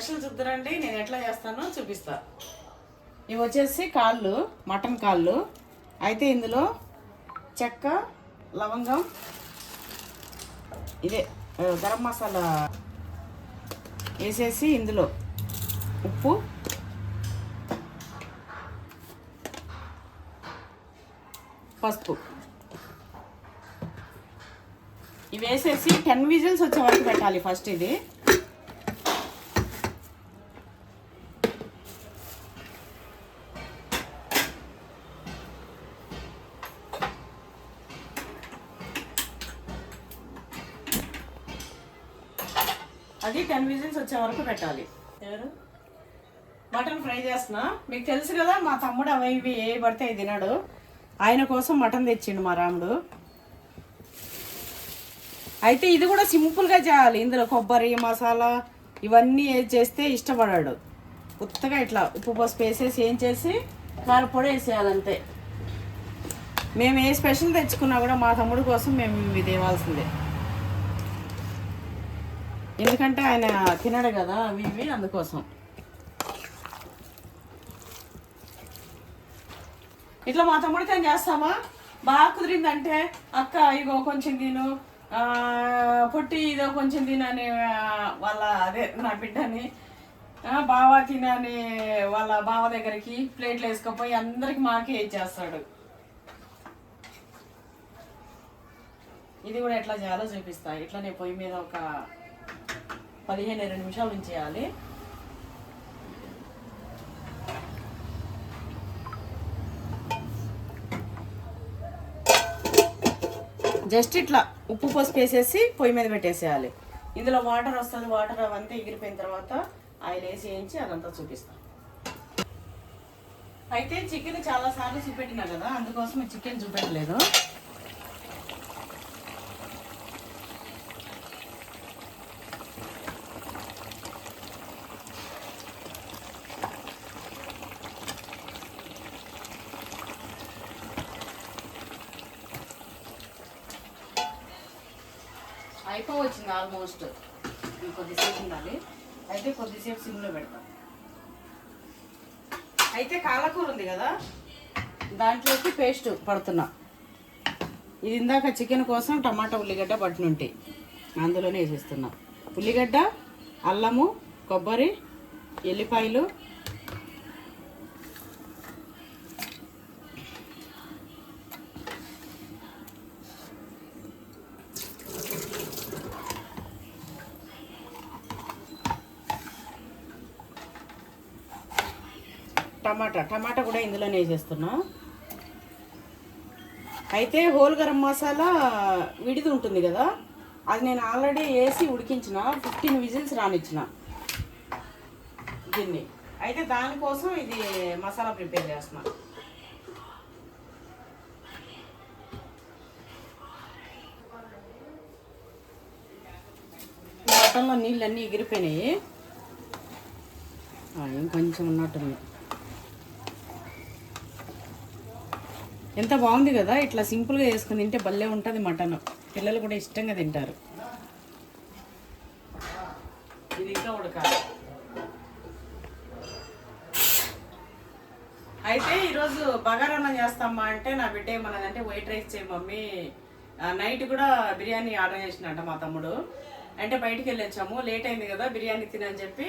Special చూద్దరండి నేను ఎట్లా చేస్తానో చూపిస్తా. ఇవి వచ్చేసి కాళ్ళు మటన్ కాళ్ళు. అయితే ఇందులో చెక్క లవంగం ఇదే గరం మసాలా వేసేసి ఇందులో ఉప్పు పసుపు. ఇవి వేసేసి టెన్ విజిల్స్ వచ్చే వరకు పెట్టాలి ఫస్ట్ ఇది. అది టెన్ విజిల్స్ వచ్చే వరకు పెట్టాలి. ఎవరు? మటన్ ఫ్రై చేస్తున్నా? మీకు తెలుసు కదా మా తమ్ముడు అవి ఇవి ఏ పడితే అవి ఆయన కోసం మటన్ తెచ్చిండు మా రాముడు. అయితే ఇది కూడా సింపుల్గా చేయాలి. ఇందులో కొబ్బరి మసాలా ఇవన్నీ చేస్తే ఇష్టపడాడు. ఉత్తగా ఇట్లా ఉప్పు పసుపు వేసేసి ఏం చేసి కారపొడి వేసేయాలి అంతే. మేము ఏ స్పెషల్ తెచ్చుకున్నా కూడా మా తమ్ముడు కోసం మేము ఇవి తేవాల్సిందే. ఎందుకంటే ఆయన తినడు కదా అవి ఇవి అందుకోసం. ఇట్లా మా తమ్ముడితో ఏం చేస్తామా? బాగా కుదిరిందంటే అక్క ఇగో కొంచెం తిను. పొట్టి ఇదో కొంచెం తినని వాళ్ళ అదే నా బిడ్డని. బావ తినని వాళ్ళ బావ దగ్గరికి ప్లేట్లు వేసుకుపోయి అందరికి మాకే ఇచ్చేస్తాడు. ఇది కూడా ఎట్లా చేయాలో చూపిస్తా. ఇట్లనే పొయ్యి మీద ఒక పదిహేను ఇరవై నిమిషాలు ఉంచేయాలి. జస్ట్ ఇట్లా ఉప్పు పసుపు వేసేసి పొయ్యి మీద పెట్టేసేయాలి. ఇందులో వాటర్ వస్తుంది వాటర్ అవంతా ఎగిరిపోయిన తర్వాత ఆయిల్ వేసి వేయించి అదంతా చూపిస్తాం. అయితే చికెన్ చాలా సార్లు చూపెట్టినా కదా అందుకోసం చికెన్ చూపెట్టలేదు. వచ్చింది ఆల్మోస్ట్. కొద్దిసేపు ఉండాలి. అయితే కొద్దిసేపు సిమ్లో పెడతాం. అయితే కాలకూర ఉంది కదా? దాంట్లోకి పేస్ట్ పడుతున్నా. ఇది ఇందాక చికెన్ కోసం టమాటా ఉల్లిగడ్డ పట్టినుంటాయి అందులోనే వేసేస్తున్నా. ఉల్లిగడ్డ అల్లము కొబ్బరి ఎల్లిపాయలు టమాటా టమాటా కూడా ఇందులోనే వేసేస్తున్నా. అయితే హోల్ గరం మసాలా విడిది ఉంటుంది కదా అది నేను ఆల్రెడీ వేసి ఉడికించిన ఫిఫ్టీన్ విజిల్స్ రానిచ్చిన దీన్ని. అయితే దానికోసం ఇది మసాలా ప్రిపేర్ చేస్తున్నా. మటన్లో నీళ్ళన్నీ ఎగిరిపోయినాయి. ఇంకొంచెం ఉన్నట్టుంది. ఎంత బాగుంది కదా ఇట్లా సింపుల్గా చేసుకుని తింటే భలే ఉంటుంది మటన్. పిల్లలు కూడా ఇష్టంగా తింటారు. ఇది ఇంకా ఉడకాలి. అయితే ఈరోజు బగారన్నం చేస్తామా అంటే నా బిడ్డ ఏమన్నదంటే వైట్ రైస్ చేయి మమ్మీ. నైట్ కూడా బిర్యానీ ఆర్డర్ చేసినట్ట మా తమ్ముడు. అంటే బయటికి వెళ్ళొచ్చాము. లేట్ అయింది కదా బిర్యానీ తినని చెప్పి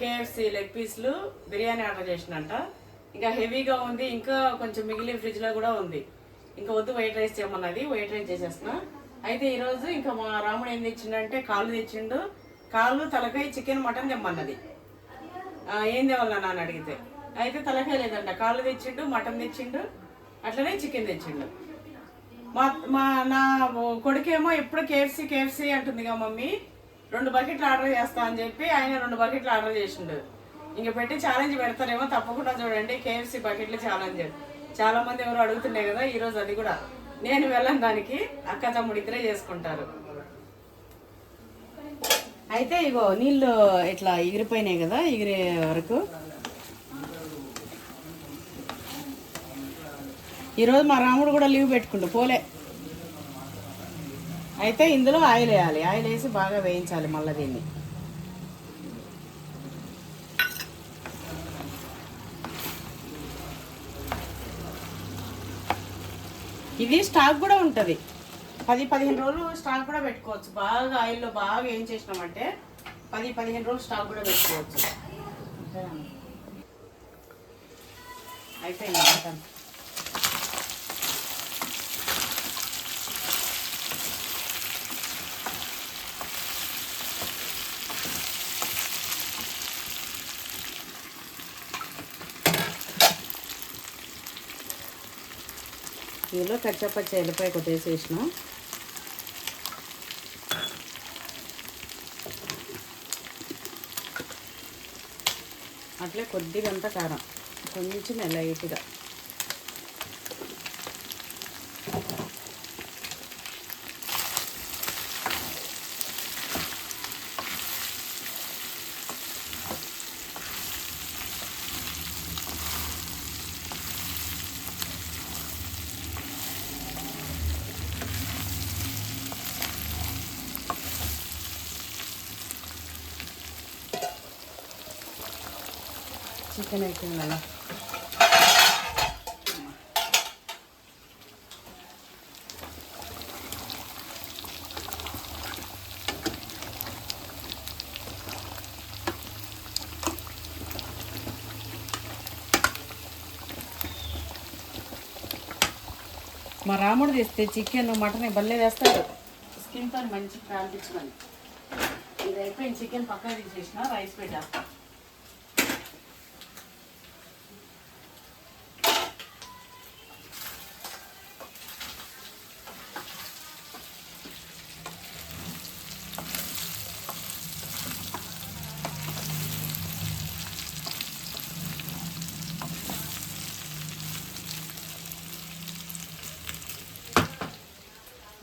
కేఎఫ్సి లెగ్ పీస్లు బిర్యానీ ఆర్డర్ చేసినట్ట ఇంకా హెవీగా ఉంది ఇంకా కొంచెం మిగిలిన ఫ్రిడ్జ్లో కూడా ఉంది. ఇంకా వద్దు వైట్ రైస్ చేయమన్నది వైట్ రైస్ చేసేస్తున్నా. అయితే ఈరోజు ఇంకా మా రాముడు ఏం తెచ్చిండంటే కాళ్ళు తెచ్చిండు. కాళ్ళు తలకాయ చికెన్ మటన్ తెమ్మన్నది. ఏం తేవాలన్నా అని అడిగితే. అయితే తలకాయ లేదంట కాళ్ళు తెచ్చిండు మటన్ తెచ్చిండు అట్లనే చికెన్ తెచ్చిండు. మా మా నా కొడుకేమో ఎప్పుడు కేఎఫ్సీ కేఎఫ్సీ అంటుందిగా మమ్మీ. రెండు బకెట్లు ఆర్డర్ చేస్తా అని చెప్పి ఆయన రెండు బకెట్లు ఆర్డర్ చేసిండు. ఇంక పెట్టి ఛాలెంజ్ పెడతారేమో తప్పకుండా చూడండి. కేఎఫ్సి బకెట్లు ఛాలెంజ్ చాలా మంది ఎవరు అడుగుతున్నాయి కదా ఈరోజు అది కూడా. నేను వెళ్ళను దానికి అక్క తమ్ముడు ఇద్దరే చేసుకుంటారు. అయితే ఇగో నీళ్ళు ఇట్లా ఎగిరిపోయినాయి కదా ఎగిరే వరకు. ఈరోజు మా రాముడు కూడా లీవ్ పెట్టుకుండు పోలే. అయితే ఇందులో ఆయిల్ వేయాలి. ఆయిల్ వేసి బాగా వేయించాలి మళ్ళీ దీన్ని. ఇది స్టాక్ కూడా ఉంటుంది. పది పదిహేను రోజులు స్టాక్ కూడా పెట్టుకోవచ్చు. బాగా ఆయిల్లో బాగా ఏం చేసినామంటే పది పదిహేను రోజులు స్టాక్ కూడా పెట్టుకోవచ్చు. అయిపోయింది? కిలో ఇందులో కచ్చపచ్చ ఎల్లిపాయ కొట్టేసేసిన అట్లే కొద్దిగంత కారం. కొంచెం లైట్గా. చికెన్ అయిపోయింది అలా మా రాముడు తెస్తే చికెన్ మటన్ బల్లే వేస్తాడు స్కిన్ పని మంచి కాల్పించమని ఇది అయిపోయింది. చికెన్ పక్కన తీసేసిన రైస్ పెట్టేస్తాను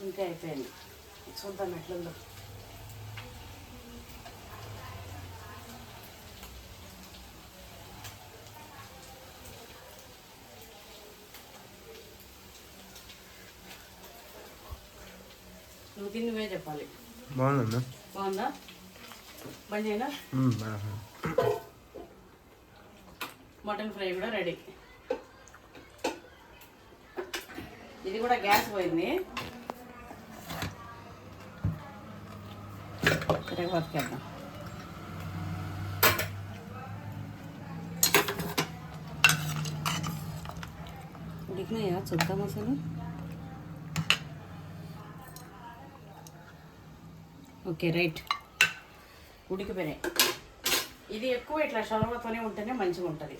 ఇంకా అయిపోయింది. చూద్దాం ఎట్లుందో. నువ్వు తిని నువ్వే చెప్పాలి బాగుందా. మటన్ ఫ్రై కూడా రెడీ. ఇది కూడా గ్యాస్ పోయింది. సరే బతికేద్దాం ఉడికినాయా? చూద్దాం అసలు. Okay right. ఉడికిపోయినాయి. ఇది ఎక్కువ ఇట్లా షవర్మతోనే ఉంటేనే మంచిగా ఉంటుంది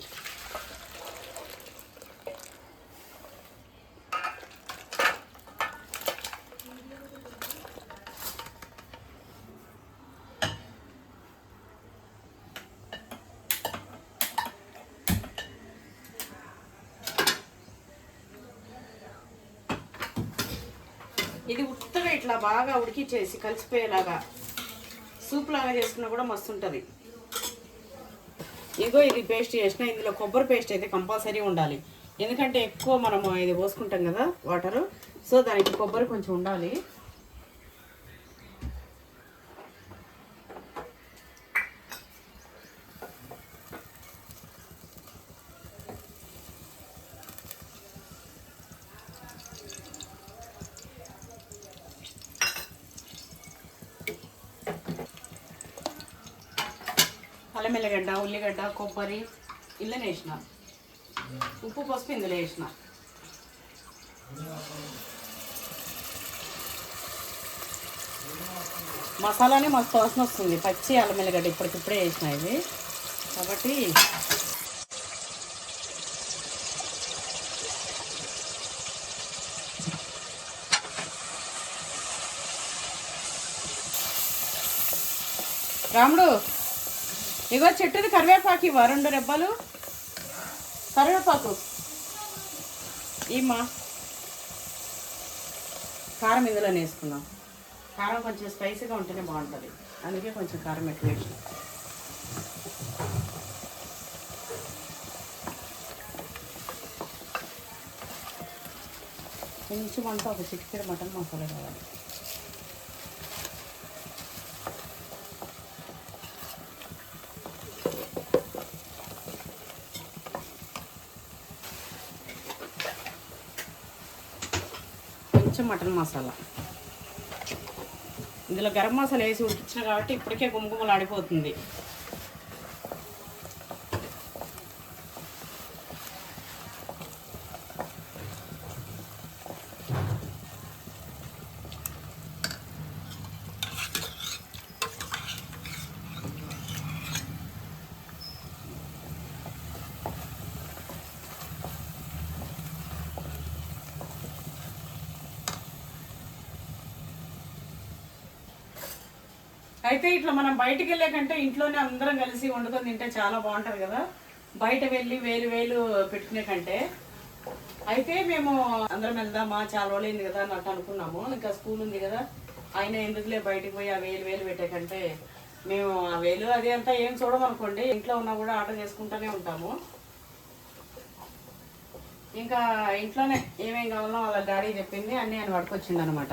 ఇది ఉత్తగా ఇట్లా బాగా ఉడికిచ్చేసి కలిసిపోయేలాగా సూప్ లాగా చేసుకున్నా కూడా మస్తు ఉంటుంది ఇదిగో ఇది పేస్ట్ చేసిన ఇందులో కొబ్బరి పేస్ట్ అయితే కంపల్సరీ ఉండాలి. ఎందుకంటే ఎక్కువ మనము ఇది పోసుకుంటాం కదా వాటరు. సో దానికి కొబ్బరి కొంచెం ఉండాలి. అల్లం ఎల్లగడ్డ ఉల్లిగడ్డ కొబ్బరి ఇల్లనే వేసిన. ఉప్పు పసుపు ఇందులో వేసిన. మసాలానే మస్తు వాసన వస్తుంది. పచ్చి అల్లం ఎల్లగడ్డ ఇప్పటికిప్పుడే వేసిన ఇది. కాబట్టి రాముడు ఇగో చెట్టుది కరివేపాకు ఇవ్వ రెండు రెబ్బలు. కరివేపాకు. ఈమ్మా. కారం ఇందులో వేసుకుందాం. కారం కొంచెం స్పైసీగా ఉంటేనే బాగుంటుంది. అందుకే కొంచెం కారం ఎక్కువ వేసిన. కొంచెం అంతా ఒక చిటికెడు మటన్ మసాలా కావాలి. కొంచెం మటన్ మసాలా. ఇందులో గరం మసాలా వేసి ఉడికించిన కాబట్టి ఇప్పటికే గుమగుమలు ఆడిపోతుంది అయితే ఇట్లా మనం బయటికి వెళ్ళే కంటే ఇంట్లోనే అందరం కలిసి వండుకొని తింటే చాలా బాగుంటుంది కదా. బయట వెళ్ళి వేలు వేలు పెట్టుకునే కంటే. అయితే మేము అందరం వెళ్దామా చాలా రోజులైంది కదా అన్నట్టు అనుకున్నాము. ఇంకా స్కూల్ ఉంది కదా. ఆయన ఎందుకులే బయటకు పోయి ఆ వేలు వేలు పెట్టే కంటే మేము ఆ వేలు అది అంతా ఏం చూడమనుకోండి. ఇంట్లో ఉన్నా కూడా ఆర్డర్ చేసుకుంటూనే ఉంటాము. ఇంకా ఇంట్లోనే ఏమేం కావాలో వాళ్ళ డాడీ చెప్పింది అన్నీ ఆయన పట్టుకొచ్చింది అనమాట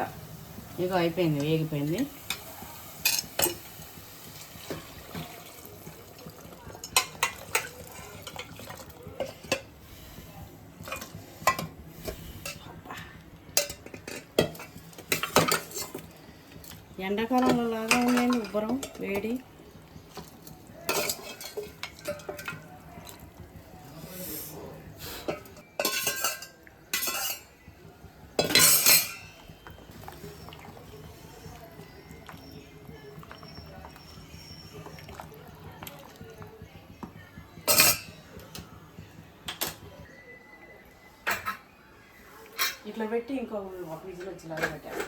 ఇక అయిపోయింది వేగిపోయింది ఎండాకాలంలో లాగా ఉందండి ఉబ్బరం వేడి ఇట్లా పెట్టి ఇంకో ఒక విజిల్ వచ్చేలాగా పెట్టాను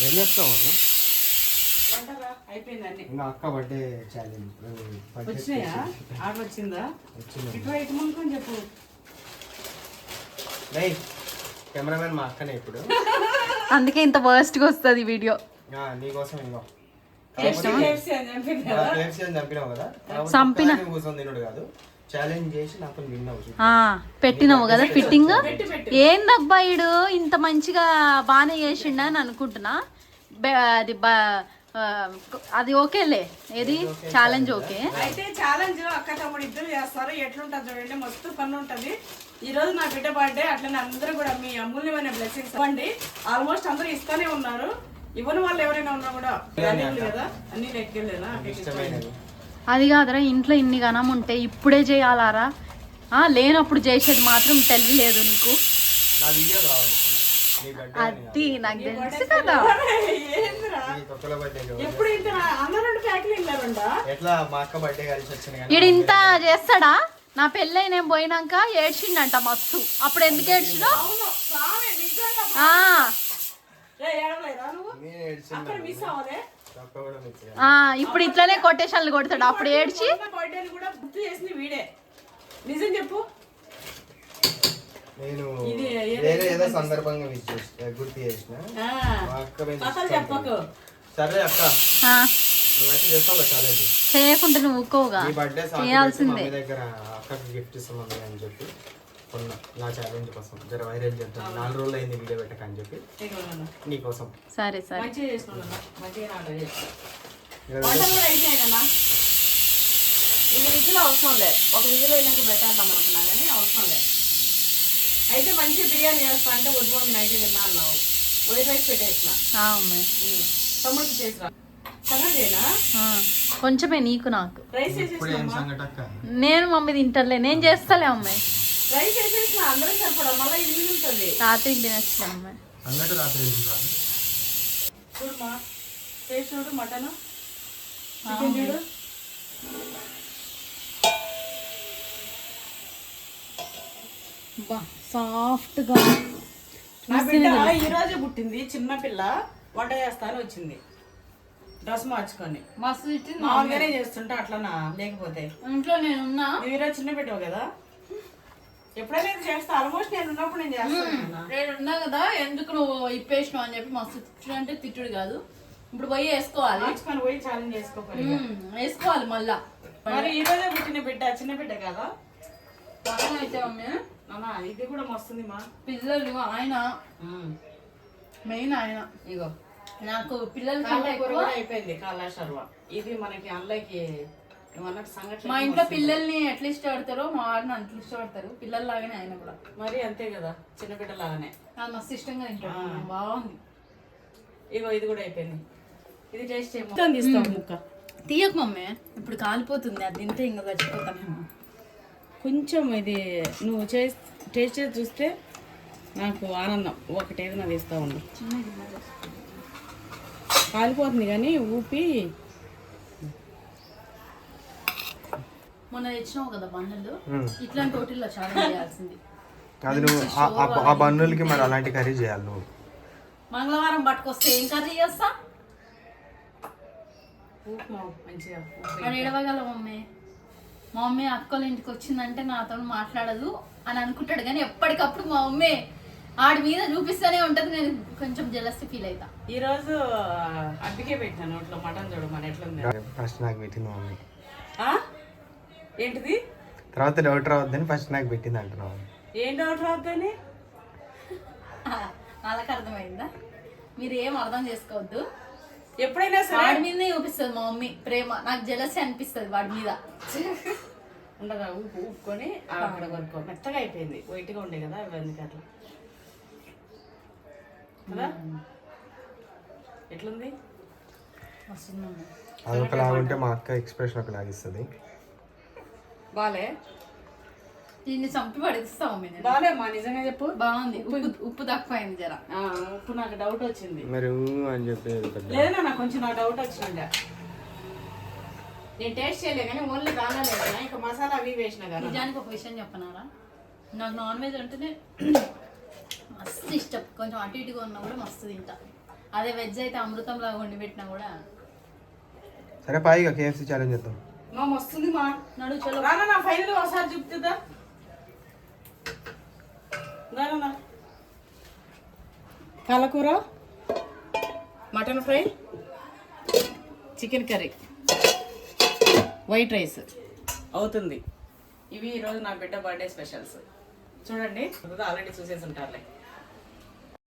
ఏం చేస్తావు వంటరా అయిపోయింది అన్ని ఇంకా అక్క బర్త్డే ఛాలెంజ్ వచ్చినాయా? ఆర్డర్ వచ్చిందా? ఇటు ఇటు ముందుకొని చెప్పు. కెమెరామెన్ మా అక్కనే ఇప్పుడు. అందుకే ఇంత వర్స్ట్గా వస్తుంది వీడియో ఆ, నీకోసం ఇంకో. చంపిన. కాదు? పెట్టినావు కదా? ఫిట్టింగ్ ఏందబ్బా ఈడు? ఇంత మంచిగా బాగానే చేసిండా అని అనుకుంటున్నా. అది అది ఓకేలే. ఏది? Challenge okay. అయితే ఛాలెంజ్ అక్క తమ్ముడు ఇద్దరు చేస్తారు. ఎట్లుంటుంది చూడండి మస్తు పన్ను ఉంటది. ఈ రోజు నా బిడ్డ బర్త్డే అట్లనే అందరూ కూడా మీ అమూల్యమైన బ్లెస్సింగ్స్ ఇవ్వండి. ఆల్మోస్ట్ అందరూ ఇస్తానే ఉన్నారు. ఇవ్వని వాళ్ళు ఎవరైనా ఉన్నా కూడా కదా? అన్ని అది కాదురా ఇంట్లో ఇన్ని గణం ఉంటే ఇప్పుడే చేయాలారా? ఆ, లేనప్పుడు చేసేది మాత్రం తెలియలేదు నీకు. నా వీడియో కావాలి. అది నాకు తెలుసు కదా. ఇంత ఈడు చేస్తాడా? నా పెళ్ళై నేను పోయినాక ఏడ్చిండంట మస్తు. అప్పుడు ఎందుకు ఏడ్చినా? ఇప్పుడు ఇట్లనే కొటేషన్లు కొడతాడు. అప్పుడు ఏడ్చి? నిజం చెప్పు. నేను ఇది వేరే ఏదో సందర్భంగా మిస్ చేసిన గుర్తు చేసిన. సరే అక్క నువ్వైతే చేస్తావు కదా ఛాలెంజ్ చేయకుండా నువ్వు సాంగ్ చేయాల్సిందే. దగ్గర అక్కకి గిఫ్ట్ ఇస్తాం మమ్మీ అని చెప్పి కొన్నా. నా ఛాలెంజ్ కోసం. జర వైరల్ చేద్దాం నాలుగు రోజులు అయింది వీడియో పెట్టక అని చెప్పి. నీకోసం సరే సరే. ఇన్ని విజులు అవసరం లే ఒక విజులు అయినాక పెట్టేద్దాం అనుకున్నా కానీ అవసరం లే అయితే మంచి బిర్యానీ చేస్తా అంటే వద్దు మమ్మీ నైట్ తిన్నా అన్నావు. వైట్ రైస్ పెట్టేసిన. ఆ, అమ్మాయి ఉమ్. తమ్ముడికి ఆ, కొంచెమే నీకు నాకు. రైస్ నేను మమ్మీ తింటలే నేను చేస్తాలే అమ్మాయి రైస్ చేసేసిన అందరం సరిపడా? మళ్ళీ ఇది మిగులుతుంది రాత్రికి తినచ్చులే అమ్మాయి సంగటి రాత్రి చూడమ్మా టేస్ట్ చూడు మటన్ చికెన్ చూడు. సాఫ్ట్గా. నా బిడ్డ ఈ రోజే పుట్టింది చిన్న పిల్ల వంట చేస్తా అని వచ్చింది. డ్రెస్ మార్చుకొని. మస్తు తిట్టింది మామూలుగానే చేస్తుంటే అట్లనా లేకపోతే? ఇంట్లో నేనున్నా నువ్వు ఈరోజు చిన్న బిడ్డవు కదా? ఎప్పుడైనా చేస్తా ఆల్మోస్ట్ నేను ఉన్నప్పుడు నేను చేస్తాను నేను ఉన్నా కదా ఎందుకు నువ్వు ఇప్పేసినావు అని చెప్పి మస్తు తిట్టుడు అంటే తిట్టుడు కాదు. ఇప్పుడు పోయి వేసుకోవాలి. మార్చుకొని పోయి ఛాలెంజ్ చేసుకోవాలి వేసుకోవాలి మళ్ళా. మరి ఈ రోజే పుట్టిన బిడ్డ చిన్న బిడ్డ కదా? అయితే మమ్మీ నాన్న ఇది కూడా మస్తుంది మా పిల్లలు ఆయన. మెయిన్ ఆయన. ఇగో. నాకు పిల్లల అయిపోయింది కాళ్ళ ఇది మనకి అల్లకి మా ఇంట్లో పిల్లల్ని ఎట్లా ఇష్టపడతారో మా వాడిని అంత ఇష్టపడతారు. పిల్లల లాగానే ఆయన కూడా. మరి అంతే కదా చిన్నపిల్లలాగానే. నాకు మస్తు ఇష్టంగా తింటాడు. బాగుంది. ఇగో ఇది కూడా అయిపోయింది. ఇది టేస్ట్ తీయకు మమ్మీ. ఇప్పుడు కాలిపోతుంది అది తింటే ఇంకా చచ్చిపోతానేమో కొంచెం ఇది నువ్వు చేసి టేస్ట్ చేసి చూస్తే నాకు ఆనందం. ఒకటేది నాకు ఇస్తా ఉండు. కాలిపోతుంది కానీ ఊపి మొన్న తెచ్చినావు కదా బండలు మ్మ్. ఇట్లాంటి హోటల్లో చాలా చేయాల్సింది. అది నువ్వు ఆ- బన్నులకి మరి అలాంటి కర్రీ చేయాలి నువ్వు. మంగళవారం పట్టుకొస్తే ఏం కర్రీ చేస్తా? ఊపు మంచిగా. మరి ఏడవగల మమ్మీ? మా మమ్మీ అక్కల ఇంటికి వచ్చిందంటే నాతో మాట్లాడదు అని అనుకుంటాడు. కానీ ఎప్పటికప్పుడు మా మమ్మీ ఆడి మీద చూపిస్తూనే ఉంటది. నేను కొంచెం జలసి ఫీల్ అవుతా ఈరోజు అడ్డుకే పెట్టాను నోట్లో మటన్ చూడు మన ఎట్లుంది ఫస్ట్ నాకు పెట్టింది మమ్మీ? ఏంటిది? తర్వాత డౌట్ రావద్దని ఫస్ట్ నాకు పెట్టింది అంటున్నావు. ఏం డౌట్ రావద్దని? వాళ్ళకి అర్థమైందా? మీరు ఏం అర్థం చేసుకోవద్దు? ఎప్పుడైనా సరే వాడి మీదనే చూపిస్తుంది మా మమ్మీ. ప్రేమ. నాకు జలసి అనిపిస్తుంది వాడి మీద. ఉండగా ఊపు ఊపుకొని అక్కడ కొనుక్కో మెత్తగా అయిపోయింది. వైట్గా ఉండే కదా అందుకే అట్లా. కదా? ఎట్లుంది? వస్తుంది మమ్మీ. అది ఒకలాగా ఉంటే మా అక్క ఎక్స్ప్రెషన్ ఒకలాగా ఇస్తుంది బాలే? దీన్ని చంపి పడిస్తా మమ్మీ నేను. బాలే మా నిజంగా చెప్పు. బాగుంది. ఉప్పు. ఉప్పు తక్కువైంది జర. ఆ, ఉప్పు నాకు డౌట్ వచ్చింది. మరి అని చెప్పేది పెద్ద. లేదా నాకు కొంచెం నాకు డౌట్ వచ్చిండే నేను టేస్ట్ చేయలే కానీ ఓన్లీ దానా లేదా ఇంకా మసాలా అవి వేసిన కదా. నిజానికి ఒక విషయం చెప్పనారా? నాకు నాన్ వెజ్ అంటేనే మస్తు ఇష్టం. కొంచెం అటు ఇటుగా ఉన్నా కూడా మస్తు తింటా. అదే వెజ్ అయితే అమృతం లాగా వండి పెట్టినా కూడా. సరే పాయిగా కేఎఫ్సీ ఛాలెంజ్ చేద్దాం. మా వస్తుంది మా నడు చలో. రానా నా ఫైనల్ ఒకసారి చూపుతుందా రానా పాలకూర mutton fry chicken curry white rice. అవుతుంది. ఇవి ఈరోజు నా బిడ్డ బర్త్డే స్పెషల్స్. చూడండి ఆల్రెడీ చూసేసి ఉంటారులే.